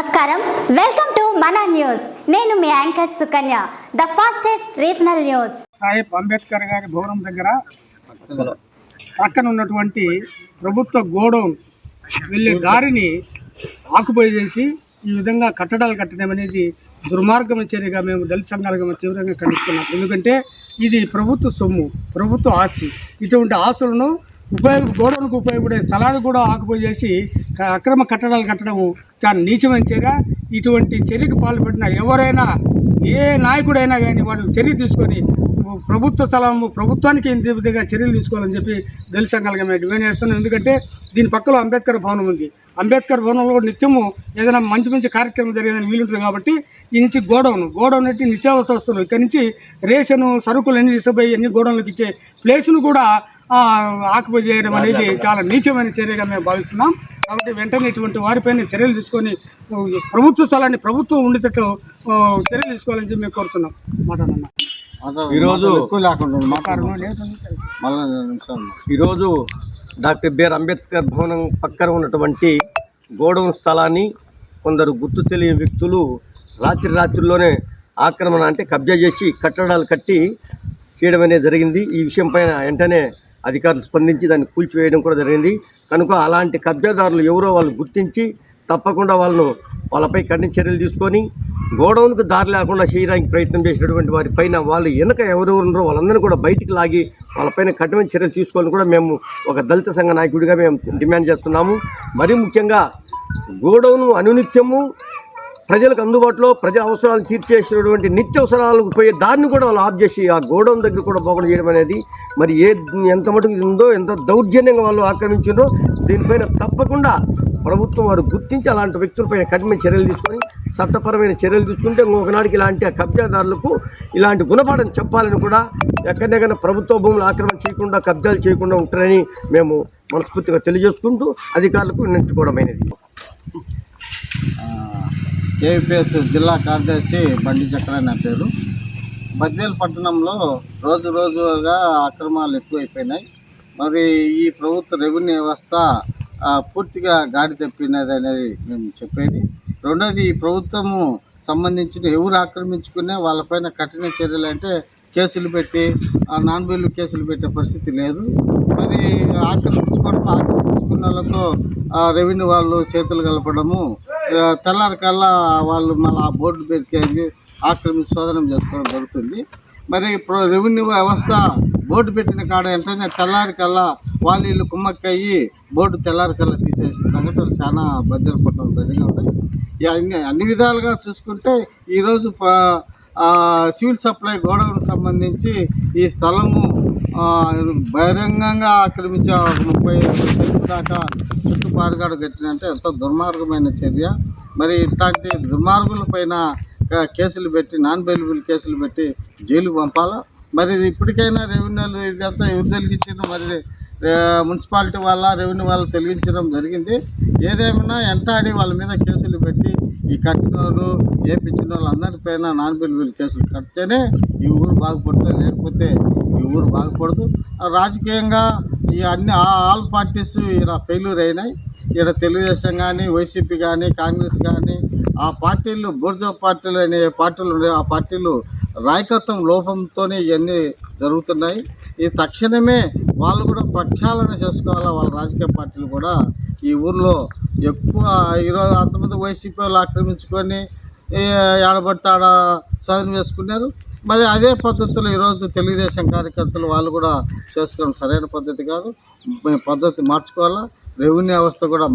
నమస్కారం. Welcome to మన news నేను మీ anchor Sukanya the fastest regional news Saheb Ambedkar గారి భవనం దగ్గర పక్కన ఉన్నటువంటి ప్రభుత్వ గోడౌన్ వెళ్ళే దారిని ఆకుపై చేసి ఈ విధంగా కట్టడాలు కట్టడం అనేది దుర్మార్గమైన చర్యగా మేము దళిత సంఘాలుగా తీవ్రంగా ఖండిస్తున్నాం. ఎందుకంటే ఇది ప్రభుత్వ సొమ్ము ప్రభుత్వ ఆస్తి. ఇటువంటి ఆస్తులను ఉపయోగ గోడౌన్కు ఉపయోగపడే స్థలాన్ని కూడా ఆకుపోయి చేసి అక్రమ కట్టడాలు కట్టడము చాలా నీచమైన చర్య. ఇటువంటి చర్యకు పాల్పడిన ఎవరైనా ఏ నాయకుడైనా కానీ వాళ్ళు చర్య తీసుకొని ప్రభుత్వ స్థలము ప్రభుత్వానికి ఇంత విధంగా చర్యలు తీసుకోవాలని చెప్పి దళిత సంఘాలుగా మేము డిమాండ్ చేస్తున్నాం. ఎందుకంటే దీని పక్కలో అంబేద్కర్ భవనం ఉంది. అంబేద్కర్ భవనంలో కూడా నిత్యము ఏదైనా మంచి మంచి కార్యక్రమం జరిగేదని వీలుంటుంది కాబట్టి ఈ నుంచి గోడౌన్ గోడౌన్ అంటే నిత్యావసర వస్తువులు. ఇక్కడ నుంచి రేషను సరుకులు అన్ని తీసుకుపోయి అన్ని గోడౌన్లకు ఇచ్చే ప్లేస్ను కూడా ఆక్యుపై చేయడం అనేది చాలా నీచమైన చర్యగా మేము భావిస్తున్నాం. కాబట్టి వెంటనే ఇటువంటి వారిపైన చర్యలు తీసుకొని ప్రభుత్వ స్థలాన్ని ప్రభుత్వం ఉండేటట్టు చర్యలు తీసుకోవాలని చెప్పి మేము కోరుతున్నాం మాట్లాడన్నా ఈరోజు ఈరోజు డాక్టర్ బిఆర్ అంబేద్కర్ భవనం పక్కన ఉన్నటువంటి గోడౌన్ స్థలాన్ని కొందరు గుర్తు తెలియని వ్యక్తులు రాత్రి రాత్రిలోనే ఆక్రమణ అంటే కబ్జా చేసి కట్టడాలు కట్టి చేయడం అనేది జరిగింది. ఈ విషయం పైన వెంటనే అధికారులు స్పందించి దాన్ని కూల్చివేయడం కూడా జరిగింది. కనుక అలాంటి కబ్జాదారులు ఎవరో వాళ్ళు గుర్తించి తప్పకుండా వాళ్ళను వాళ్ళపై కఠిన చర్యలు తీసుకొని గోడౌన్కు దారి లేకుండా చేయడానికి ప్రయత్నం చేసినటువంటి వారి పైన వాళ్ళు వెనక ఎవరెవరు ఉన్నారో వాళ్ళందరినీ కూడా బయటికి లాగి వాళ్ళపైన కఠిన చర్యలు తీసుకోవాలని కూడా మేము ఒక దళిత సంఘ నాయకుడిగా మేము డిమాండ్ చేస్తున్నాము. మరీ ముఖ్యంగా గోడౌను అనునిత్యము ప్రజలకు అందుబాటులో ప్రజల అవసరాలు తీర్చేసినటువంటి నిత్యవసరాలకు పోయే దాన్ని కూడా వాళ్ళు ఆఫ్ చేసి ఆ గోడౌన్ దగ్గర కూడా పోకుండా చేయడం అనేది మరి ఏ ఎంత మటుకు ఉందో ఎంత దౌర్జన్యంగా వాళ్ళు ఆక్రమించారో దీనిపైన తప్పకుండా ప్రభుత్వం వారు గుర్తించి అలాంటి వ్యక్తులపైన కఠిన చర్యలు తీసుకొని చట్టపరమైన చర్యలు తీసుకుంటే ఇంకొకనాడికి ఇలాంటి కబ్జాదారులకు ఇలాంటి గుణపాఠం చెప్పాలని కూడా ఎక్కడెక్కడ ప్రభుత్వ భూములు ఆక్రమణ చేయకుండా కబ్జాలు చేయకుండా ఉంటారని మేము మనస్ఫూర్తిగా తెలియజేసుకుంటూ అధికారులకు విన్నవించుకోవడమైనది ఏపీఎస్ జిల్లా కార్యదర్శి బండి చక్ర నా పేరు. బద్వేల్ పట్టణంలో రోజు రోజుగా అక్రమాలు ఎక్కువైపోయినాయి. మరి ఈ ప్రభుత్వ రెవెన్యూ వ్యవస్థ పూర్తిగా గాడి తప్పినది అనేది మేము చెప్పేది. రెండోది ఈ ప్రభుత్వము సంబంధించిన ఎవరు ఆక్రమించుకునే వాళ్ళపైన కఠిన చర్యలు అంటే కేసులు పెట్టి నాన్ బిల్లు కేసులు పెట్టే పరిస్థితి లేదు. మరి ఆక్రమించుకోవడం ఆక్రమించుకున్న వాళ్ళతో రెవెన్యూ వాళ్ళు చేతులు కలపడము తెల్లారికల్లా వాళ్ళు మళ్ళీ ఆ బోర్డు పెట్టుకేసి ఆక్రమించి శోధనం చేసుకోవడం జరుగుతుంది. మరి ఇప్పుడు రెవెన్యూ వ్యవస్థ బోర్డు పెట్టిన కాడ వెంటనే తెల్లారికల్లా వాళ్ళు వీళ్ళు కుమ్మక్కయ్యి బోర్డు తెల్లారికల్లా తీసేసిన సంఘటనలు చాలా భద్రపడడం జరిగి ఉన్నాయి అన్ని అన్ని విధాలుగా చూసుకుంటే ఈరోజు సివిల్ సప్లై గోడౌన్కి సంబంధించి ఈ స్థలము బహిరంగంగా ఆక్రమించే ఒక ముప్పై సెంట్లు దాకా చుట్టుపారుగాడు కట్టినంటే ఎంతో దుర్మార్గమైన చర్య. మరి ఇట్లాంటి దుర్మార్గుల పైన కేసులు పెట్టి నాన్ బెయిలబుల్ కేసులు పెట్టి జైలు పంపాలా? మరి ఇది ఇప్పటికైనా రెవెన్యూలు ఇదంతా ఎవరు తొలగించారు మరి మున్సిపాలిటీ వాళ్ళ రెవెన్యూ వాళ్ళు తొలగించడం జరిగింది. ఏదేమైనా ఎంటాడి వాళ్ళ మీద కేసులు పెట్టి ఈ కట్టిన వాళ్ళు ఏపించిన వాళ్ళు అందరిపైన నాన్ బెయిలబుల్ కేసులు కడితేనే ఈ ఊరు బాగుపడుతుంది. లేకపోతే ఈ ఊరు బాగుపడదు. రాజకీయంగా ఈ అన్ని ఆ- ఆల్ పార్టీస్ ఇలా ఫెయిల్యూర్ అయినాయి. ఇక్కడ తెలుగుదేశం కానీ వైసీపీ కానీ కాంగ్రెస్ కానీ ఆ పార్టీలు బూర్జా పార్టీలు అనే పార్టీలు ఉండే ఆ పార్టీలు రాయకత్వం లోపంతోనే ఇవన్నీ జరుగుతున్నాయి. ఈ తక్షణమే వాళ్ళు కూడా ప్రక్షాళన చేసుకోవాలా? వాళ్ళ రాజకీయ పార్టీలు కూడా ఈ ఊర్లో ఎక్కువ ఈరోజు అంతమంది వైసీపీ వాళ్ళు ఆక్రమించుకొని ఏ ఆడబడితే ఆడ సాధన చేసుకున్నారు. మరి అదే పద్ధతిలో ఈరోజు తెలుగుదేశం కార్యకర్తలు వాళ్ళు కూడా చేసుకోవడం సరైన పద్ధతి కాదు. పద్ధతి మార్చుకోవాలా? రెవెన్యూ వ్యవస్థ కూడా